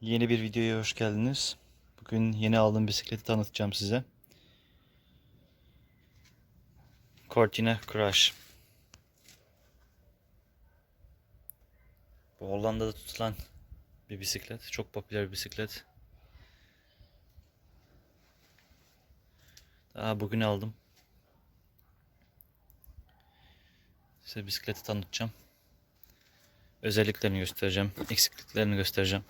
Yeni bir videoya hoş geldiniz. Bugün yeni aldığım bisikleti tanıtacağım size. Cortina Crush. Bu Hollanda'da tutulan bir bisiklet. Çok popüler bir bisiklet. Daha bugün aldım. Size bisikleti tanıtacağım. Özelliklerini göstereceğim. Eksikliklerini göstereceğim.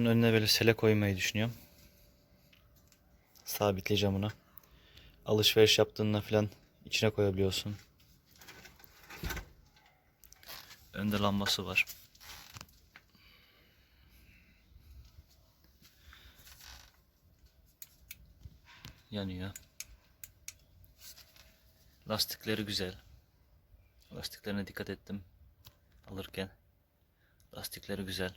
Bunun önüne böyle sele koymayı düşünüyorum. Sabitleyeceğim bunu. Alışveriş yaptığında falan içine koyabiliyorsun. Önde lambası var. Yanıyor. Lastikleri güzel. Lastiklerine dikkat ettim alırken. Lastikleri güzel.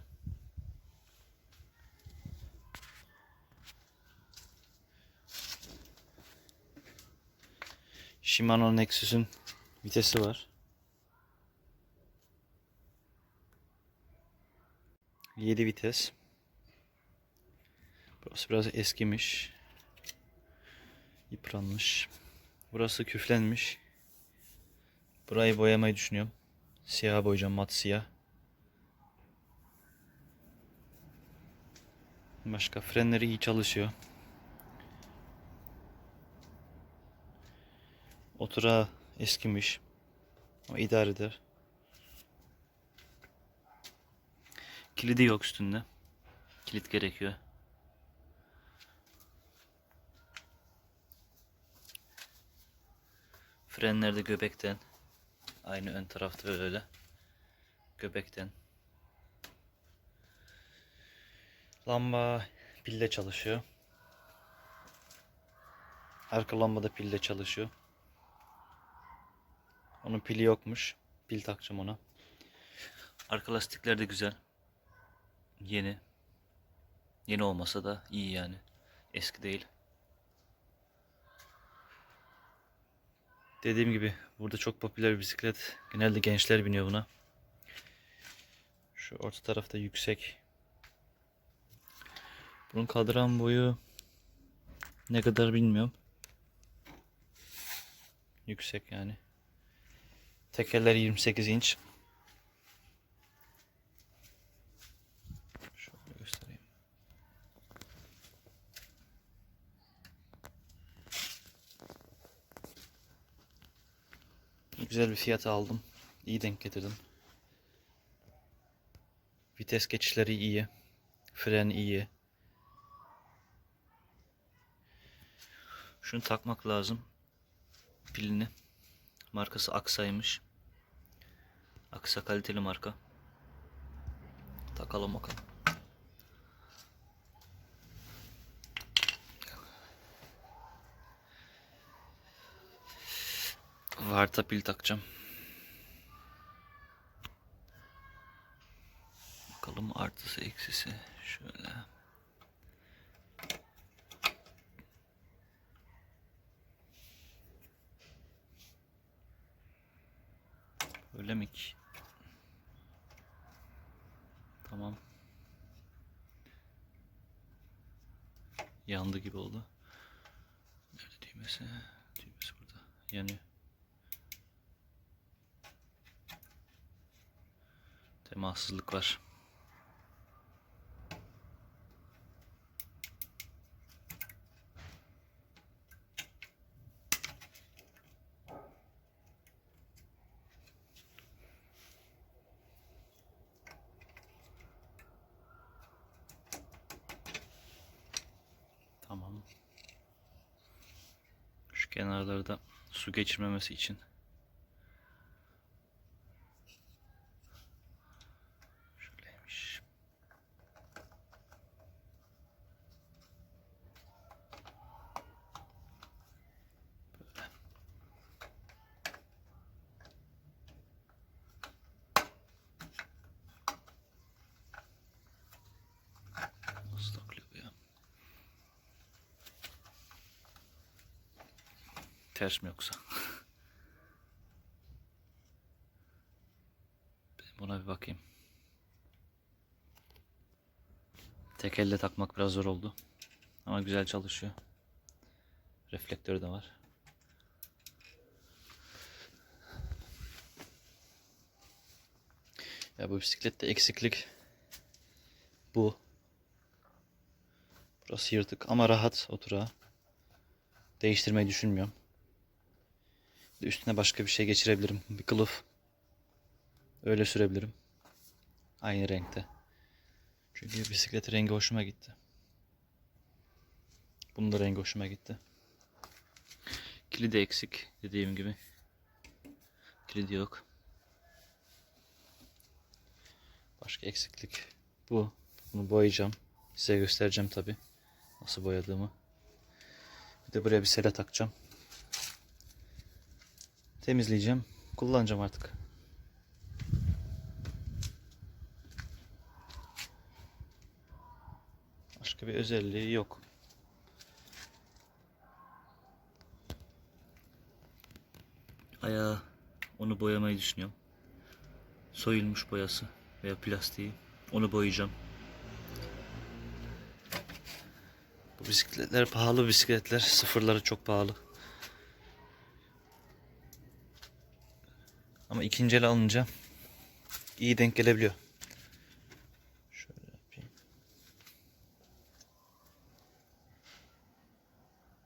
Shimano Nexus'un vitesi var. 7 vites. Burası biraz eskimiş. Yıpranmış. Burası küflenmiş. Burayı boyamayı düşünüyorum. Siyah boyayacağım, mat siyah. Başka frenleri iyi çalışıyor. Otura eskimiş. Ama idare eder. Kilidi yok üstünde. Kilit gerekiyor. Frenler de göbekten. Aynı ön tarafta öyle. Göbekten. Lamba pille çalışıyor. Arka lamba da pille çalışıyor. Onun pili yokmuş. Pil takacağım ona. Arka lastikler de güzel. Yeni. Yeni olmasa da iyi yani. Eski değil. Dediğim gibi burada çok popüler bir bisiklet. Genelde gençler biniyor buna. Şu orta tarafta yüksek. Bunun kadran boyu ne kadar bilmiyorum. Yüksek yani. Tekerler 28 inç. Şöyle göstereyim. Güzel bir fiyata aldım. İyi denk getirdim. Vites geçişleri iyi. Fren iyi. Şunu takmak lazım. Pilini. Markası Aksa'ymış. Aksa kaliteli marka. Takalım bakalım. Varta pil takacağım. Bakalım artısı eksisi. Şöyle. Öyle mi ki? Tamam. Yandı gibi oldu. Nerede düğmesi? Düğmesi burada. Yanıyor. Temassızlık var. Tamam. Şu kenarlarda su geçirmemesi için. Şöyleymiş. Böyle. Nasıl takılıyor bu ya? Ters mi yoksa? Ben buna bir bakayım. Tek elle takmak biraz zor oldu. Ama güzel çalışıyor. Reflektörü de var. Ya bu bisiklette eksiklik bu. Burası yırtık ama rahat oturağı. Değiştirmeyi düşünmüyorum. Üstüne başka bir şey geçirebilirim. Bir kılıf. Öyle sürebilirim. Aynı renkte. Çünkü bisiklet rengi hoşuma gitti. Bunun da rengi hoşuma gitti. Kilidi eksik dediğim gibi. Kilidi yok. Başka eksiklik bu. Bunu boyayacağım. Size göstereceğim tabi. Nasıl boyadığımı. Bir de buraya bir sele takacağım. Temizleyeceğim. Kullanacağım artık. Başka bir özelliği yok. Ayağı onu boyamayı düşünüyorum. Soyulmuş boyası veya plastiği. Onu boyayacağım. Bu bisikletler pahalı bisikletler. Sıfırları çok pahalı. Ama ikinci el alınca iyi denk gelebiliyor. Şöyle yapayım.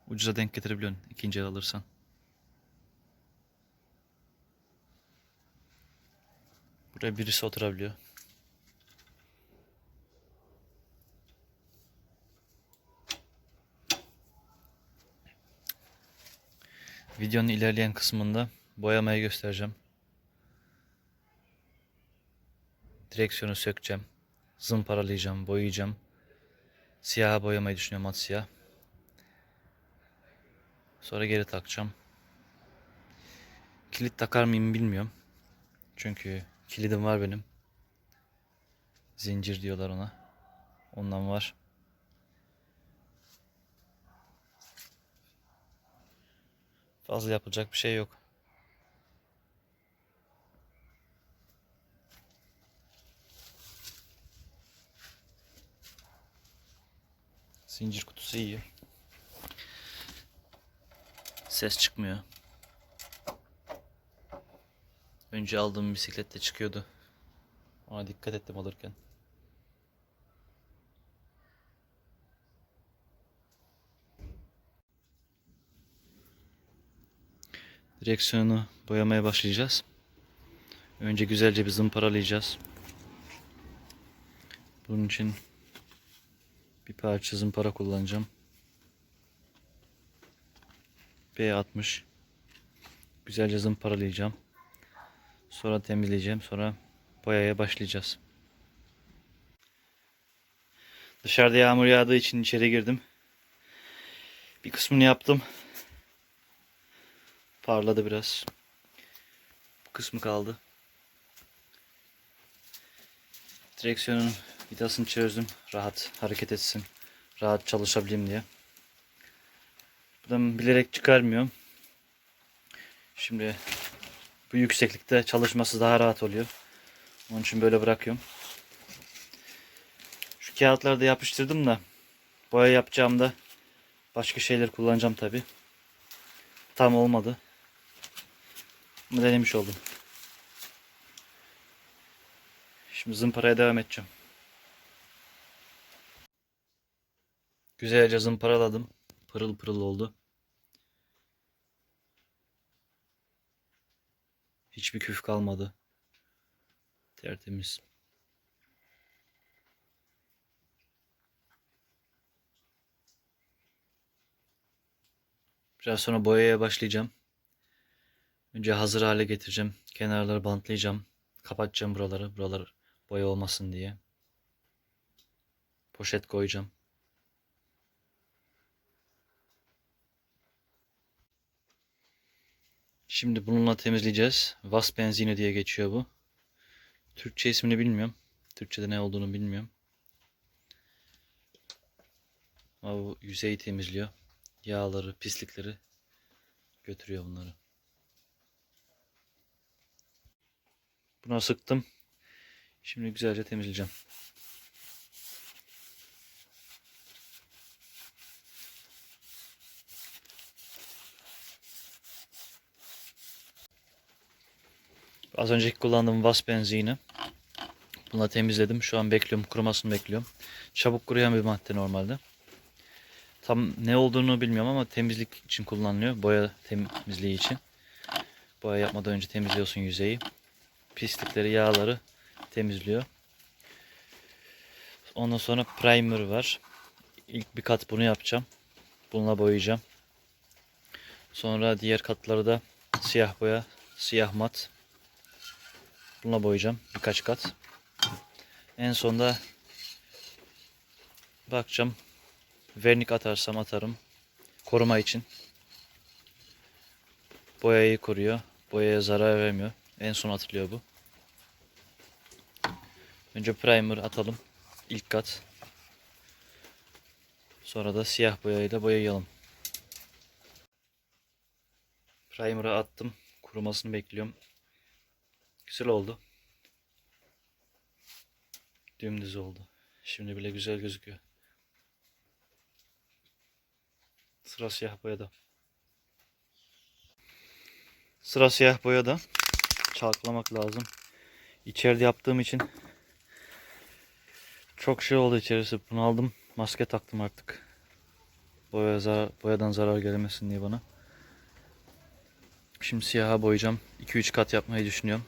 Ucuza denk getirebiliyorsun ikinci el alırsan. Buraya birisi oturabiliyor. Videonun ilerleyen kısmında boyamayı göstereceğim. Direksiyonu sökeceğim. Zımparalayacağım, boyayacağım. Siyaha boyamayı düşünüyorum mat siyah. Sonra geri takacağım. Kilit takar mıyım bilmiyorum. Çünkü kilidim var benim. Zincir diyorlar ona. Ondan var. Fazla yapılacak bir şey yok. Zincir kutusu iyi. Ses çıkmıyor. Önce aldığım bisiklette çıkıyordu. Ona dikkat ettim alırken. Direksiyonu boyamaya başlayacağız. Önce güzelce bir zımparalayacağız. Bunun için bir parça zımpara kullanacağım. B60 Güzelce zımparalayacağım. Sonra temizleyeceğim. Sonra boyaya başlayacağız. Dışarıda yağmur yağdığı için içeri girdim. Bir kısmını yaptım. Parladı biraz. Bu kısmı kaldı. Direksiyonun vidasını çözdüm. Rahat hareket etsin. Rahat çalışabileyim diye. Buradan bilerek çıkarmıyorum. Şimdi bu yükseklikte çalışması daha rahat oluyor. Onun için böyle bırakıyorum. Şu kağıtları da yapıştırdım da boya yapacağımda başka şeyler kullanacağım tabi. Tam olmadı. Ama denemiş oldum. Şimdi zımparaya devam edeceğim. Güzelce zımparaladım. Pırıl pırıl oldu. Hiçbir küf kalmadı. Tertemiz. Biraz sonra boyaya başlayacağım. Önce hazır hale getireceğim. Kenarları bantlayacağım. Kapatacağım buraları. Buralar boya olmasın diye. Poşet koyacağım. Şimdi bununla temizleyeceğiz. Vas benzini diye geçiyor bu. Türkçe ismini bilmiyorum. Türkçe'de ne olduğunu bilmiyorum. Ama bu yüzeyi temizliyor. Yağları, pislikleri götürüyor bunları. Buna sıktım. Şimdi güzelce temizleyeceğim. Az önceki kullandığım Vas benzini. Bununla temizledim. Şu an bekliyorum. Kurumasını bekliyorum. Çabuk kuruyan bir madde normalde. Tam ne olduğunu bilmiyorum ama temizlik için kullanılıyor. Boya temizliği için. Boya yapmadan önce temizliyorsun yüzeyi. Pislikleri, yağları temizliyor. Ondan sonra primer var. İlk bir kat bunu yapacağım. Bununla boyayacağım. Sonra diğer katları da siyah boya, siyah mat. Bununla boyayacağım birkaç kat. En sonda bakacağım. Vernik atarsam atarım. Koruma için. Boyayı koruyor. Boyaya zarar vermiyor. En son atılıyor bu. Önce primer atalım. İlk kat. Sonra da siyah boyayla boyayalım. Primer'ı attım. Kurumasını bekliyorum. Güzel oldu. Dümdüz oldu. Şimdi bile güzel gözüküyor. Sıra siyah boyada. Sıra siyah boyada. Çalkalamak lazım. İçeride yaptığım için çok şey oldu içerisi. Bunu aldım. Maske taktım artık. Boya zarar, boyadan zarar gelmesin diye bana. Şimdi siyaha boyayacağım. 2-3 kat yapmayı düşünüyorum.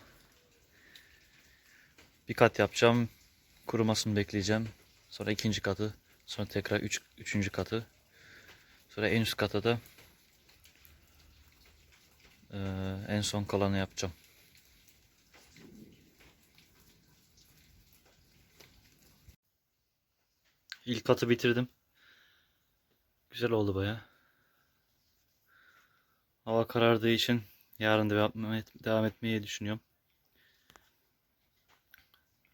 Bir kat yapacağım. Kurumasını bekleyeceğim. Sonra ikinci katı. Sonra tekrar üç, üçüncü katı. Sonra en üst kata da eee, en son kalanı yapacağım. İlk katı bitirdim. Güzel oldu baya. Hava karardığı için yarın devam, et, devam etmeyi düşünüyorum.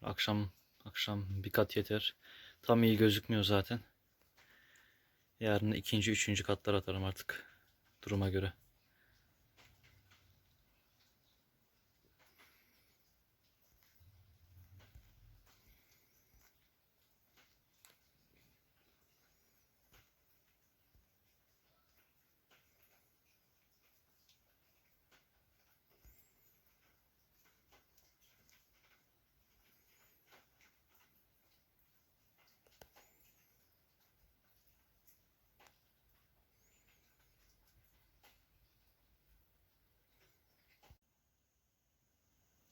Akşam akşam bir kat yeter. Tam iyi gözükmüyor zaten. Yarın ikinci, üçüncü katlar atarım artık. Duruma göre.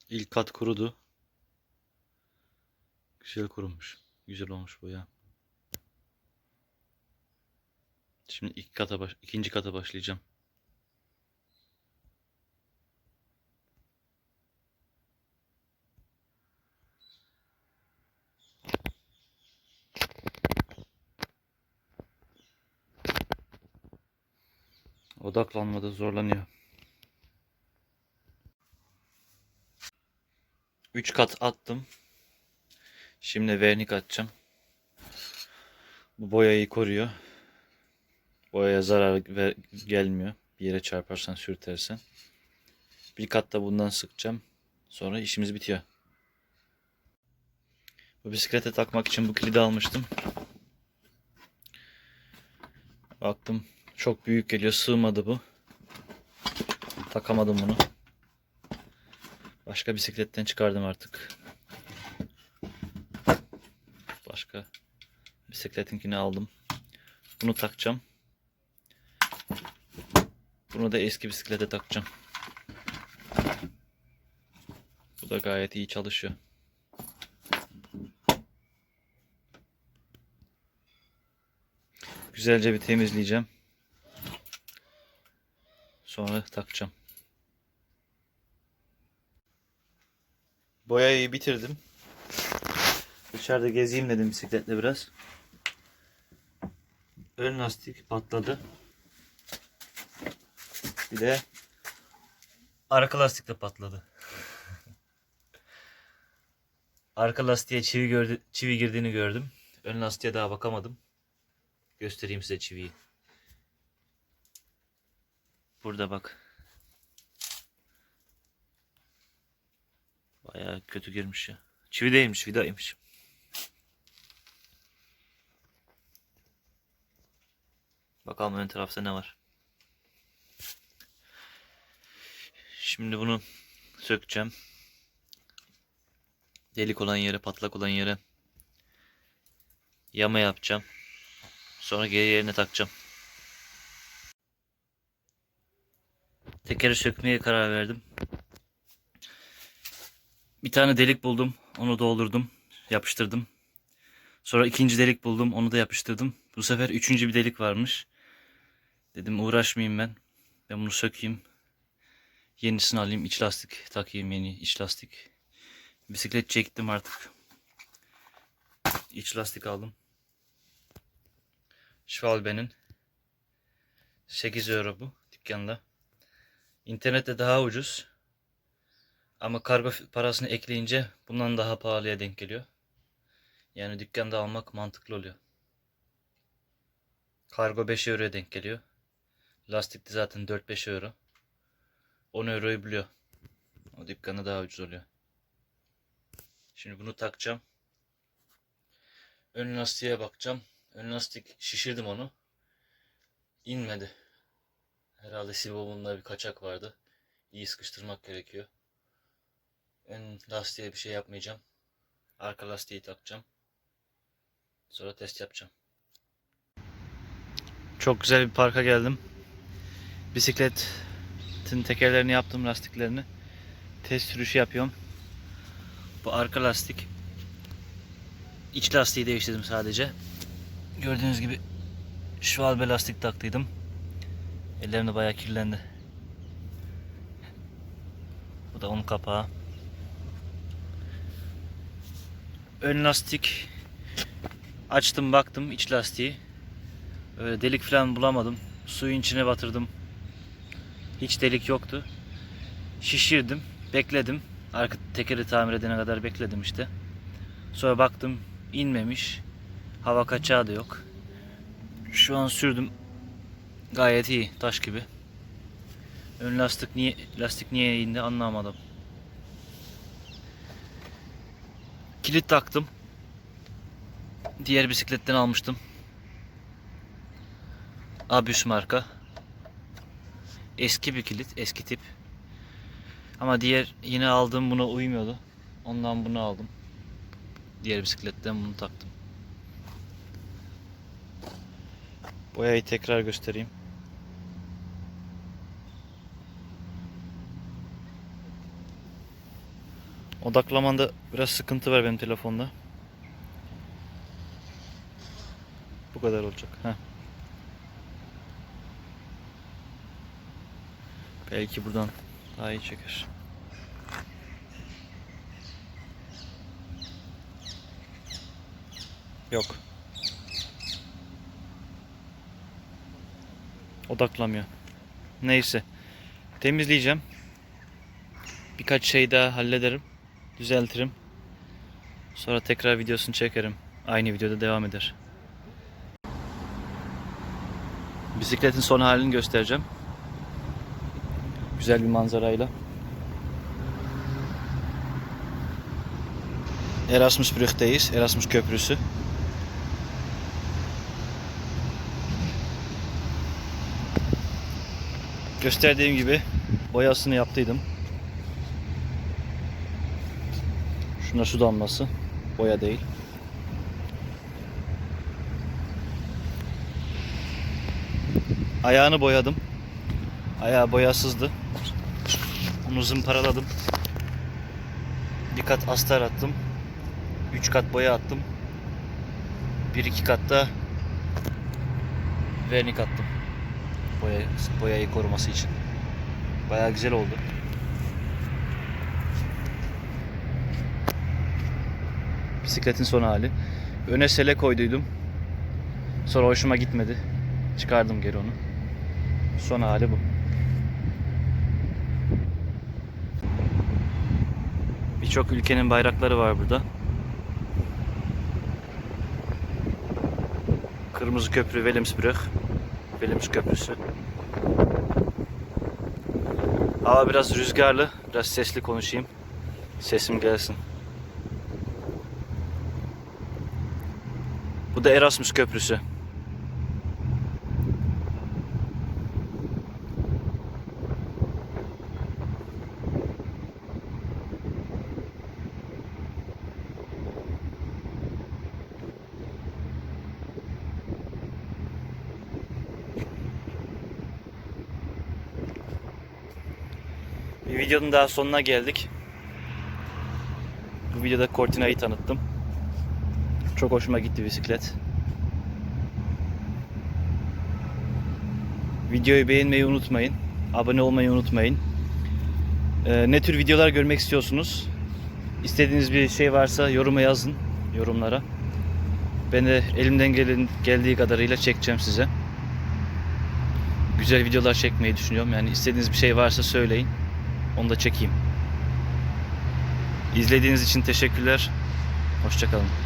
İlk kat kurudu. Güzel kurumuş. Güzel olmuş bu. Şimdi ilk kata baş, ikinci kata başlayacağım. Odaklanmada zorlanıyor. 3 kat attım. Şimdi vernik atacağım. Bu boyayı koruyor. Boyaya zarar gelmiyor. Bir yere çarparsan sürtersen. Bir kat da bundan sıkacağım. Sonra işimiz bitiyor. Bu bisiklete takmak için bu kilidi almıştım. Baktım çok büyük geliyor. Sığmadı bu. Takamadım bunu. Başka bisikletten çıkardım artık. Başka bisikletinkini aldım. Bunu takacağım. Bunu da eski bisiklete takacağım. Bu da gayet iyi çalışıyor. Güzelce bir temizleyeceğim. Sonra takacağım. Boyayı bitirdim. Dışarıda gezeyim dedim bisikletle biraz. Ön lastik patladı. Bir de arka lastik de patladı. arka lastiğe çivi gördü, çivi girdiğini gördüm. Ön lastiğe daha bakamadım. Göstereyim size çiviyi. burada bak. Baya kötü girmiş ya. Çivi değilmiş, vidaymış. Bakalım ön tarafta ne var. Şimdi bunu sökeceğim. Delik olan yere, patlak olan yere yama yapacağım. Sonra geri yerine takacağım. Tekeri sökmeye karar verdim. Bir tane delik buldum. Onu doldurdum. Yapıştırdım. Sonra ikinci delik buldum. Onu da yapıştırdım. Bu sefer üçüncü bir delik varmış. Dedim uğraşmayayım ben. Ben bunu sökeyim. Yenisini alayım. iç lastik takayım yeni iç lastik. Bisiklet çektim artık. İç lastik aldım. Schwalbe'nin 8 euro bu dükkanda. İnternette daha ucuz. Ama kargo parasını ekleyince bundan daha pahalıya denk geliyor. Yani dükkanda almak mantıklı oluyor. Kargo 5 euroya denk geliyor. Lastik de zaten 4-5 euro. 10 euroyu buluyor. O dükkanda daha ucuz oluyor. Şimdi bunu takacağım. Ön lastiğe bakacağım. Ön lastik şişirdim onu. İnmedi. Herhalde silbobunda bir kaçak vardı. İyi sıkıştırmak gerekiyor. Ön lastiğe bir şey yapmayacağım. Arka lastiği takacağım. Sonra test yapacağım. Çok güzel bir parka geldim. Bisikletin tekerlerini yaptım lastiklerini. Test sürüşü yapıyorum. Bu arka lastik. İç lastiği değiştirdim sadece. Gördüğünüz gibi Schwalbe lastik taktıydım. Ellerim de bayağı kirlendi. Bu da onun kapağı. Ön lastik açtım baktım iç lastiği. Öyle delik falan bulamadım. Suyun içine batırdım. Hiç delik yoktu. Şişirdim, bekledim. Arka tekeri tamir edene kadar bekledim işte. Sonra baktım inmemiş. Hava kaçağı da yok. Şu an sürdüm. Gayet iyi, taş gibi. Ön lastik niye lastik niye indi anlamadım. Kilit taktım. Diğer bisikletten almıştım. Abus marka. Eski bir kilit, eski tip. Ama diğer yine aldığım buna uymuyordu. Ondan bunu aldım. Diğer bisikletten bunu taktım. Boyayı tekrar göstereyim. Odaklamanda biraz sıkıntı var benim telefonda. Bu kadar olacak. Heh. Belki buradan daha iyi çeker. Yok. Odaklamıyor. Neyse. Temizleyeceğim. Birkaç şey daha hallederim. Düzeltirim. Sonra tekrar videosunu çekerim. Aynı videoda devam eder. Bisikletin son halini göstereceğim. Güzel bir manzarayla. Erasmusbrug'teyiz. Erasmus Köprüsü. Gösterdiğim gibi boyasını yaptıydım. Şuna su damlası. Boya değil. Ayağını boyadım. Ayağı boyasızdı. Onu zımparaladım. Bir kat astar attım. Üç kat boya attım. Bir iki katta vernik attım. Boya, boyayı koruması için. Bayağı güzel oldu. Bisikletin son hali. Öne sele koyduydum. Sonra hoşuma gitmedi. Çıkardım geri onu. Son hali bu. Birçok ülkenin bayrakları var burada. Kırmızı Köprü Wilhelmsbrück. Wilhelms Köprüsü. Hava biraz rüzgarlı. Biraz sesli konuşayım. Sesim gelsin. Da Erasmus Köprüsü. Videonun daha sonuna geldik. Bu videoda Cortina'yı tanıttım. Çok hoşuma gitti bisiklet. Videoyu beğenmeyi unutmayın. Abone olmayı unutmayın. Ee, ne tür videolar görmek istiyorsunuz? İstediğiniz bir şey varsa yoruma yazın. Yorumlara. Ben de elimden gelen, geldiği kadarıyla çekeceğim size. Güzel videolar çekmeyi düşünüyorum. Yani istediğiniz bir şey varsa söyleyin. Onu da çekeyim. İzlediğiniz için teşekkürler. Hoşçakalın.